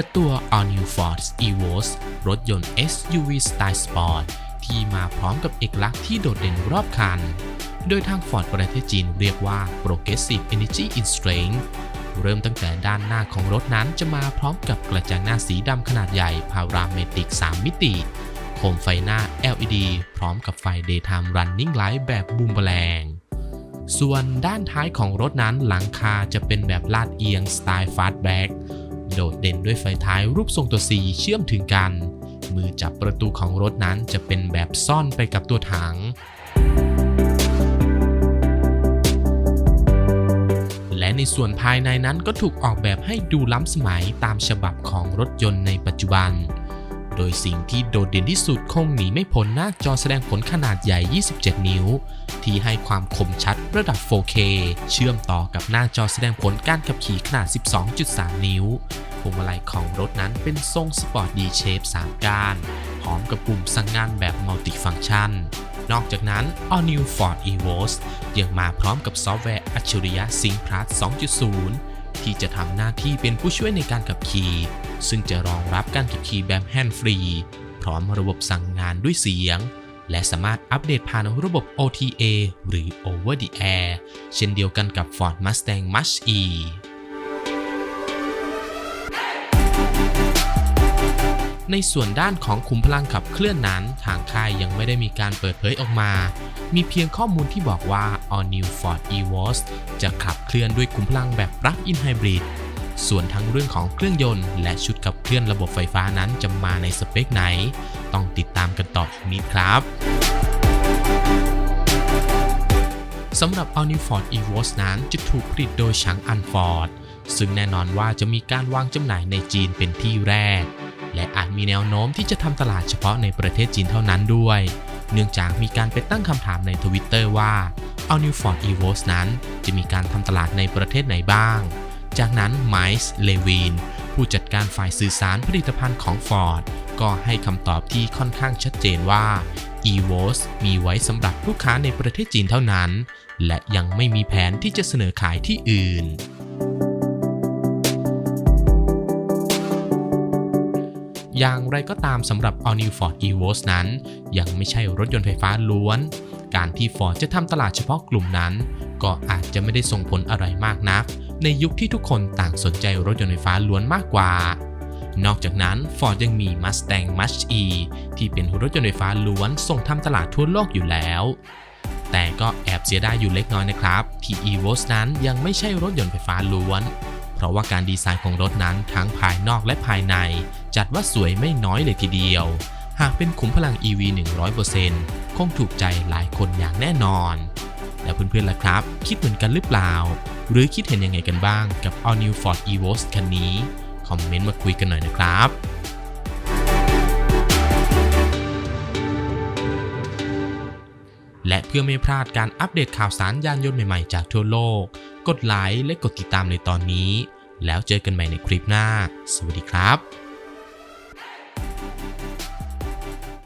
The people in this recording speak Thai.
ิดตัว All New Ford Evo's รถยนต์ SUV สไตล์สปอร์ตที่มาพร้อมกับเอกลักษณ์ที่โดดเด่นรอบคัน โดยทาง Ford ประเทศจีนเรียกว่า Progressive Energy in Strength เริ่มตั้งแต่ด้านหน้าของรถนั้นจะมาพร้อมกับกระจังหน้าสีดำขนาดใหญ่พาราเมติก 3 มิติ โคมไฟหน้า LED พร้อมกับไฟ Daytime Running Light แบบบูมแมลงส่วนด้านท้ายของรถนั้นหลังคาจะเป็นแบบลาดเอียงสไตล์ฟาสต์แบ็ก โดดเด่นด้วยไฟท้ายรูปทรงตัว C เชื่อมถึงกัน มือจับประตูของรถนั้นจะเป็นแบบซ่อนไปกับตัวถัง และในส่วนภายในนั้นก็ถูกออกแบบให้ดูล้ำสมัยตามฉบับของรถยนต์ในปัจจุบัน โดยสิ่งที่โดดเด่นที่สุดคงหนีไม่พ้นหน้าจอแสดงผลขนาดใหญ่ 27 นิ้ว ที่ให้ความคมชัดระดับ 4K เชื่อมต่อกับหน้าจอแสดงผลการขับขี่ขนาด 12.3 นิ้วพวงมาลัยของรถนั้นเป็นทรงสปอร์ตดีเชฟ3ก้านพร้อมกับปุ่มสั่งงานแบบมัลติฟัง c t ชัน นอกจากนั้น All New Ford Evos ยังมาพร้อมกับซอฟต์แวร์อัจฉริยะ Sync Plus 2.0 ที่จะทำหน้าที่เป็นผู้ช่วยในการขับขี่ ซึ่งจะรองรับการขับขี่แบบแฮนด์ฟรี พร้อมระบบสั่งงานด้วยเสียง และสามารถอัปเดตผ่านระบบ OTA หรือ Over the Air เช่นเดียวกันกับ Ford Mustang Mach-E ในส่วนด้านของขุมพลังขับเคลื่อนนั้น ทางค่ายยังไม่ได้มีการเปิดเผยออกมา มีเพียงข้อมูลที่บอกว่า All New Ford Evos จะขับเคลื่อนด้วยขุมพลังแบบ Plug-in Hybrid ส่วนทั้งเรื่องของเครื่องยนต์ และชุดขับเคลื่อนระบบไฟฟ้านั้นจะมาในสเปคไหน ต้องติดตามกันต่ออีกนิดครับสำหรับ All New Ford Evos นั้นจะถูกผลิตโดยฉางอันฟอร์ดซึ่งแน่นอนว่าจะมีการวางจำหน่ายในจีนเป็นที่แรก และอาจมีแนวโน้มที่จะทำตลาดเฉพาะในประเทศจีนเท่านั้นด้วย เนื่องจากมีการไปตั้งคำถามในทวิตเตอร์ว่า All New Ford Evos นั้น จะมีการทำตลาดในประเทศไหนบ้าง จากนั้นไมซ์เลวินผู้จัดการฝ่ายสื่อสารผลิตภัณฑ์ของ Ford ก็ให้คำตอบที่ค่อนข้างชัดเจนว่า Evos มีไว้สำหรับลูกค้าในประเทศจีนเท่านั้น และยังไม่มีแผนที่จะเสนอขายที่อื่น อย่างไรก็ตามสำหรับ All New Ford Evos นั้น ยังไม่ใช่รถยนต์ไฟฟ้าล้วน การที่ Ford จะทำตลาดเฉพาะกลุ่มนั้น ก็อาจจะไม่ได้ส่งผลอะไรมากนัก ในยุคที่ทุกคนต่างสนใจรถยนต์ไฟฟ้าล้วนมากกว่า นอกจากนั้น Ford ยังมี Mustang Mach-E ที่เป็นรถยนต์ไฟฟ้าล้วนส่งทำตลาดทั่วโลกอยู่แล้วแต่ก็แอบเสียดายอยู่เล็กน้อยนะครับ ที่ Evos นั้นยังไม่ใช่รถยนต์ไฟฟ้าล้วน เพราะว่าการดีไซน์ของรถนั้นทั้งภายนอกและภายใน จัดว่าสวยไม่น้อยเลยทีเดียว หากเป็นขุมพลัง EV 100%คงถูกใจหลายคนอย่างแน่นอนแล้วเพื่อนๆล่ะครับ คิดเหมือนกันหรือเปล่า หรือคิดเห็นยังไงกันบ้างกับ All New Ford Evos คันนี้ คอมเมนต์มาคุยกันหน่อยนะครับ และเพื่อไม่พลาดการอัปเดตข่าวสารยานยนต์ใหม่ๆจากทั่วโลก กดไลค์และกดติดตามในตอนนี้ แล้วเจอกันใหม่ในคลิปหน้า สวัสดีครับ